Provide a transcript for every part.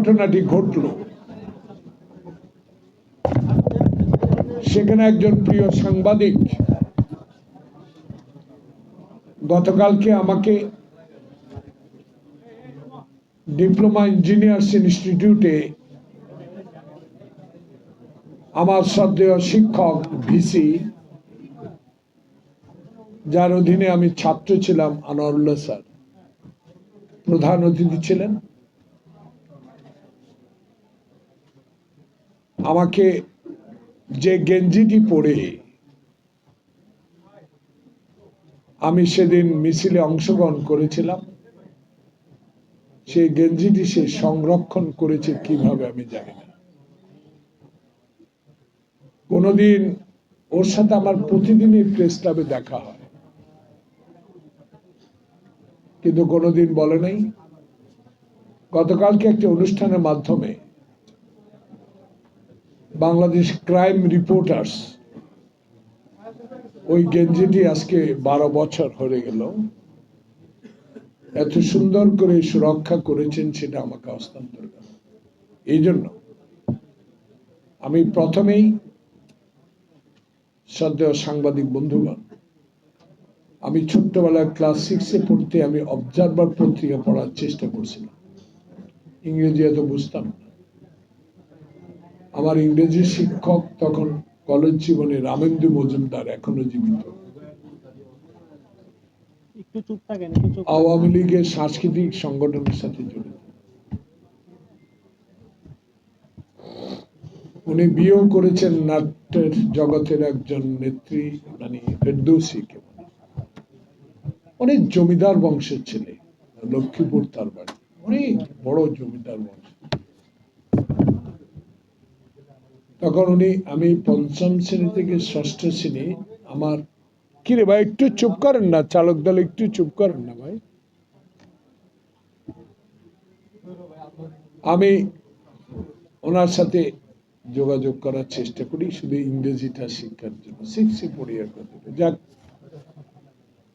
ঘটনাটি ঘটল। সেখানে একজন প্রিয় সাংবাদিক গতকালকে আমাকে ডিপ্লোমা ইঞ্জিনিয়ার্স ইনস্টিটিউটে আমার শ্রদ্ধেয় শিক্ষক ভিসি, যার অধীনে আমি ছাত্র ছিলাম, আনোয়ারুল্লাহ স্যার। প্রধান অতিথি ছিলেন। আমাকে যে গেঞ্জিটি পরে আমি সেদিন মিছিলে অংশগ্রহণ করেছিলাম, সেই গেঞ্জিটি সে সংরক্ষণ করেছে কীভাবে আমি জানি না। কোনোদিন ওর সাথে আমার প্রতিদিনই প্রেস ক্লাবে দেখা হয়। কিন্তু কোনোদিন বলে নাই। গতকালকে একটি অনুষ্ঠানের মাধ্যমে বাংলাদেশ ক্রাইম রিপোর্টার্স। ওই গেঞ্জিটি আজকে বারো বছর হয়ে গেল। এত সুন্দর করে সুরক্ষা করেছেন সেটা আমাকে হস্তান্তর এই জন্য আমি প্রথমেই শ্রদ্ধেয় সাংবাদিক বন্ধুগণ, আমি ছোট্টবেলায় ক্লাস সিক্সে পড়তে আমি অবজারভার পত্রিকা পড়ার চেষ্টা করছিলাম। ইংরেজি এত বুঝতাম না। আমার ইংরেজি শিক্ষক তখন কলেজ জীবনে রামেন্দু মজুমদার এখনও জীবিত। আওয়ামী লীগের সাংস্কৃতিক সংগঠনের সাথে জড়িত। উনি বিয়েও করেছেন নাট্যের জগতের একজন নেত্রী মানে ফেরদৌসিকে। অনেক জমিদার বংশের ছেলে লক্ষ্মীপুর তার বাড়ি। অনেক বড় জমিদার বংশ। তখন উনি আমি পঞ্চম শ্রেণি থেকে ষষ্ঠ শ্রেণি আমার কি রে ভাই একটু চুপ করেন না চালক দল একটু চুপ করেন না ভাই? আমি ওনার সাথে যোগাযোগ করার চেষ্টা করি শুধু ইংরেজিটা শিক্ষার জন্য। শিখছি পড়ি আর কথা যাক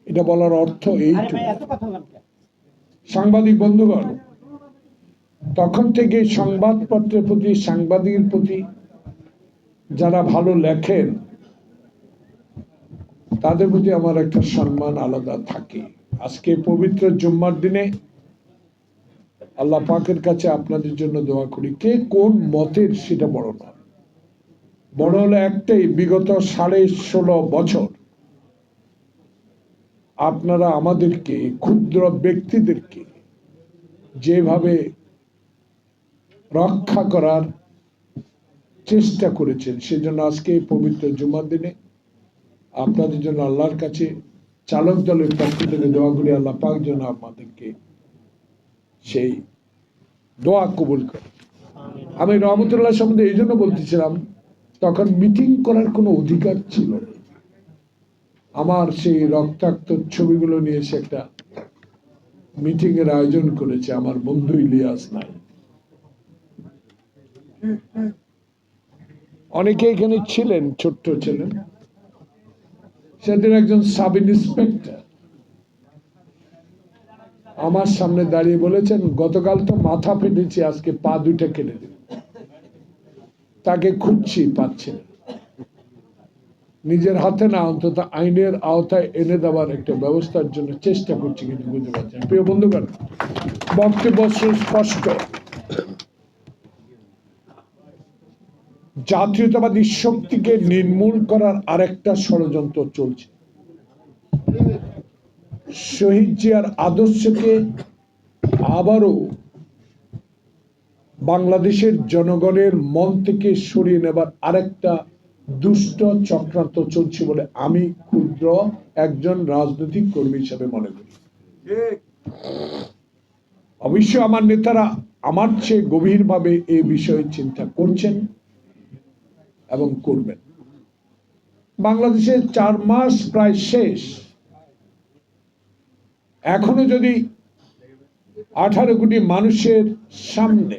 এটা বলার অর্থ এইটুকু। কেন? সাংবাদিক বন্ধুগণ তখন থেকে সংবাদপত্রের প্রতি সাংবাদিকের প্রতি যারা ভালো লেখেন, তাদের প্রতি আমার একটা সম্মান আলাদা থাকে। আজকে পবিত্র জুম্মার দিনে আল্লাহ পাকের কাছে আপনাদের জন্য দোয়া করি, কে কোন মতের সেটা বড় নয় বড় হলো একটাই, বিগত সাড়ে ষোলো বছর আপনারা আমাদেরকে, ক্ষুদ্র ব্যক্তিদেরকে যেভাবে রক্ষা করার চেষ্টা করেছেন। সেজন্য আজকে এই পবিত্র জুমার দিনে আপনাদের জন্য আল্লাহর কাছে চালক দলের পক্ষ থেকে দোয়া করি, আল্লাহ পাক যেন আমাদেরকে সেই দোয়া কবুল করে। আমি রহমতুল্লাহ সম্বন্ধে এই জন্য বলতেছিলাম, তখন মিটিং করার কোনো অধিকার ছিল না। আমার সেই রক্তাক্ত ছবিগুলো নিয়ে সে একটা মিটিং এর আয়োজন করেছে, আমার বন্ধু ইলিয়াস নাই অনেকে এখানে ছিলেন, ছোট্ট ছিলেন। সেদিন একজন সাব ইন্সপেক্টর আমার সামনে দাঁড়িয়ে বলেছেন, গতকাল তো মাথা ফেটেছি, আজকে পা দুইটা কেটে দিন। তাকে খুঁজছি, পাচ্ছে নিজের হাতে না, অন্তত আইনের আওতায় এনে দেওয়ার একটা ব্যবস্থার জন্য চেষ্টা করছি, কিন্তু বুঝতে পারছেন প্রিয় বন্ধুগণ, বক্তব্য সুস্পষ্ট জাতীয়তাবাদী শক্তিকে নির্মূল করার আরেকটা ষড়যন্ত্র চলছে। শহীদ জিয়ার আদর্শকে আবারও বাংলাদেশের জনগণের মন থেকে সরিয়ে নেবার আরেকটা দুষ্ট চক্রান্ত চলছে বলে আমি ক্ষুদ্র একজন রাজনৈতিক কর্মী হিসেবে মনে করি। অবশ্য আমার নেতারা আমার চেয়ে গভীরভাবে এ বিষয়ে চিন্তা করছেন। এবং করবেন। বাংলাদেশের চার মাস প্রায় শেষ। এখনও যদি আঠারো কোটি মানুষের সামনে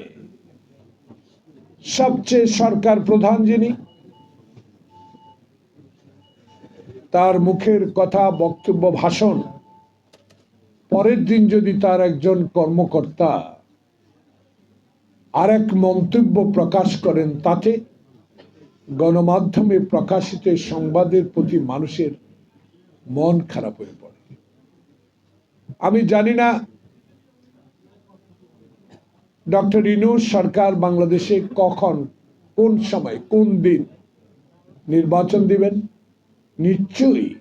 সবচেয়ে সরকার প্রধান যিনি, তার মুখের কথা, বক্তব্য, ভাষণ, পরের দিন যদি তার একজন কর্মকর্তা আরেক মন্তব্য প্রকাশ করেন, তাতে গণমাধ্যমে প্রকাশিত সংবাদের প্রতি মানুষের মন খারাপ হয়ে পড়ে। আমি জানি না, ডক্টর ইনুস সরকার বাংলাদেশে কখন, কোন সময়, কোন দিন নির্বাচন দিবেন? নিশ্চয়ই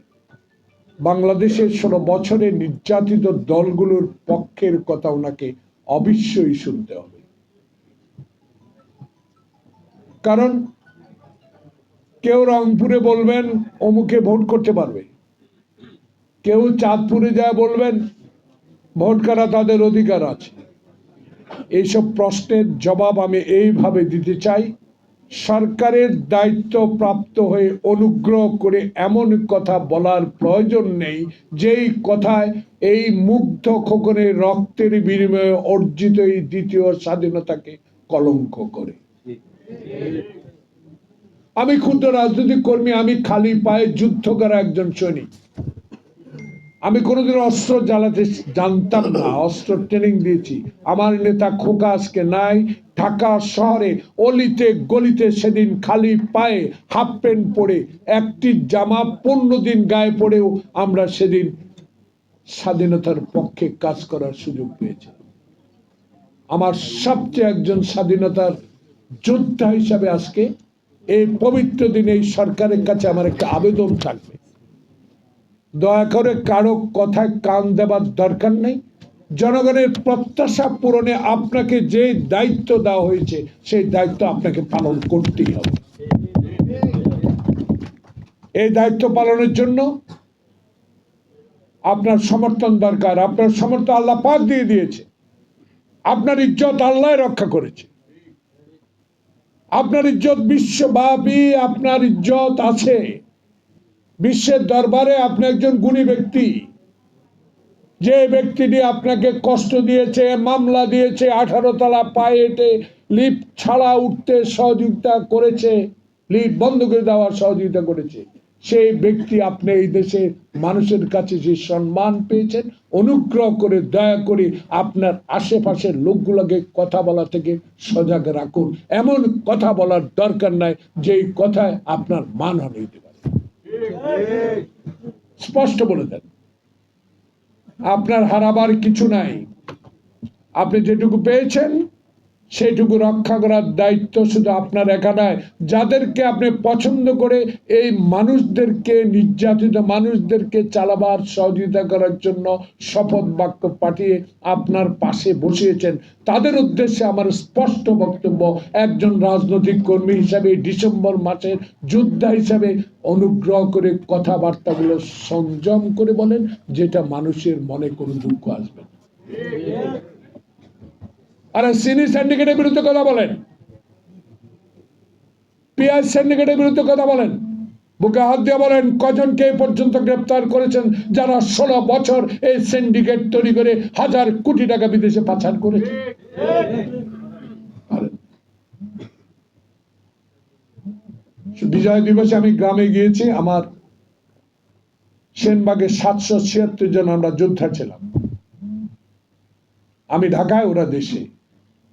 বাংলাদেশের ষোলো বছরে নির্যাতিত দলগুলোর পক্ষের কথা ওনাকে অবশ্যই শুনতে হবে। কারণ কেউ রংপুরে বলবেন অমুকে ভোট করতে পারবে। কেউ চাঁদপুরে যায় বলবেন, ভোট করা তাদের অধিকার আছে। এইসব প্রশ্নের জবাব আমি এইভাবে দিতে চাই, সরকারের দায়িত্ব প্রাপ্ত হয়ে অনুগ্রহ করে এমন কথা বলার প্রয়োজন নেই, যেই কথায় এই মুগ্ধ খোকনের রক্তের বিনিময়ে অর্জিত এই দ্বিতীয় স্বাধীনতাকে কলঙ্ক করে। আমি ক্ষুদ্র রাজনৈতিক কর্মী, আমি খালি পায়ে যুদ্ধ করা একজন সৈনিক। আমি কোনোদিন অস্ত্র জ্বালাতে জানতাম না, অস্ত্র ট্রেনিং দিয়েছি। আমার নেতা খোকা আজকে নাই, ঢাকা শহরে অলিতে গলিতে সেদিন খালি পায়ে হাফ প্যান্ট পরে, একটি জামা পনেরো দিন গায়ে পড়েও আমরা সেদিন স্বাধীনতার পক্ষে কাজ করার সুযোগ পেয়েছি। আমার সবচেয়ে একজন স্বাধীনতার যোদ্ধা হিসাবে আজকে এই পবিত্র দিনে এই সরকারের কাছে আমার একটা আবেদন থাকবে। দয়া করে কারও কথায় কান দেবার দরকার নেই। জনগণের প্রত্যাশা পূরণে আপনাকে যে দায়িত্ব দেওয়া হয়েছে, সেই দায়িত্ব আপনাকে পালন করতেই হবে। এই দায়িত্ব পালনের জন্য আপনার সমর্থন দরকার। আপনার সমর্থন আল্লাহ পাক দিয়ে দিয়েছে। আপনার ইজ্জত আল্লাহ রক্ষা করেছে। আপনার ইজ্জত বিশ্বব্যাপী, আপনার ইজ্জত আছে। বিশ্বের দরবারে আপনি একজন গুণী ব্যক্তি। যে ব্যক্তিটি আপনাকে কষ্ট দিয়েছে, মামলা দিয়েছে, আঠারো তলা পায়ে হেঁটে লিফট ছাড়া উঠতে সহযোগিতা করেছে লিফ্ট বন্ধ করে দেওয়ার সহযোগিতা করেছে। সেই ব্যক্তি আপনি এই দেশে মানুষের কাছে যে সম্মান পেয়েছেন, অনুগ্রহ করে, দয়া করে আপনার আশেপাশের লোকগুলোকে কথা বলা থেকে সজাগ রাখুন। এমন কথা বলার দরকার নাই যেই কথায় আপনার মানহানি হতে পারে। স্পষ্ট বলে দেন। আপনার হারাবার কিছু নাই। আপনি যেটুকু পেয়েছেন সেইটুকু রক্ষা করার দায়িত্ব শুধু আপনার একা নয় যাদেরকে আপনি পছন্দ করে এই মানুষদেরকে, নির্যাতিত মানুষদেরকে চালাবার সহযোগিতা করার জন্য শপথ বাক্য পাঠিয়ে আপনার পাশে বসিয়েছেন তাদের উদ্দেশ্যে আমার স্পষ্ট বক্তব্য, একজন রাজনৈতিক কর্মী হিসাবে ডিসেম্বর মাসের যোদ্ধা হিসাবে অনুগ্রহ করে কথাবার্তাগুলো সংযম করে বলেন, যেটা মানুষের মনে কোনো দুঃখ আসবে না। আরে সিনি সিন্ডিকেটের বিরুদ্ধে কথা বলেন। পিয়াজ সিন্ডিকেটের বিরুদ্ধে কথা বলেন। বুকে হাত দিয়ে বলেন, কজনকে এই পর্যন্ত গ্রেপ্তার করেছেন যারা ষোলো বছর এই সিন্ডিকেট তৈরি করে হাজার কোটি টাকা বিদেশে পাচার করেছে। বিজয় দিবসে আমি গ্রামে গিয়েছি, আমার সেনবাগে সাতশো ছিয়াত্তর জন আমরা যোদ্ধা ছিলাম। আমি ঢাকায়, ওরা দেশে।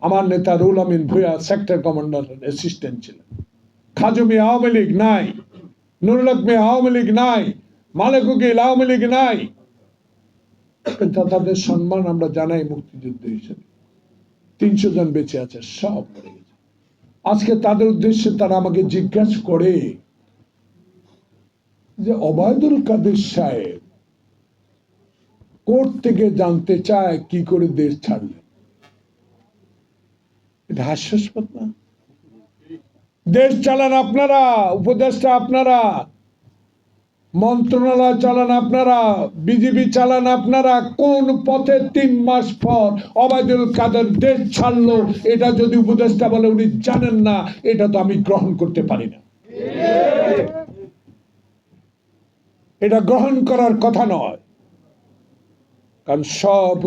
আমার নেতা রুল আমিন ভুয়া সেক্টর কমান্ডার অ্যাসিস্ট্যান্ট ছিলেন। খাজমি আওয়ামী লীগ নাই, নুরুল আওয়ামী লীগ নাই, মালেক উকিল আওয়ামী লীগ নাই। তাদের সম্মান আমরা জানাই মুক্তিযুদ্ধ হিসেবে তিনশো জন বেঁচে আছে, সব মরে গেছে। আজকে তাদের উদ্দেশ্যে তারা আমাকে জিজ্ঞাসা করে যে অবায়দুল কাদের সাহেব কোর্ট থেকে জানতে চায় কি করে দেশ ছাড়লেন? এটা হাস্যাস্পদ না? দেশ চালান আপনারা, উপদেষ্টা আপনারা, মন্ত্রণালয় চালান আপনারা বিজেপি চালান আপনারা, কোন পথে তিন মাস পর অবায়দুল কাদের দেশ ছাড়লো, এটা যদি উপদেষ্টা বলে উনি জানেন না, এটা তো আমি গ্রহণ করতে পারি না। এটা গ্রহণ করার কথা নয়। কারণ সব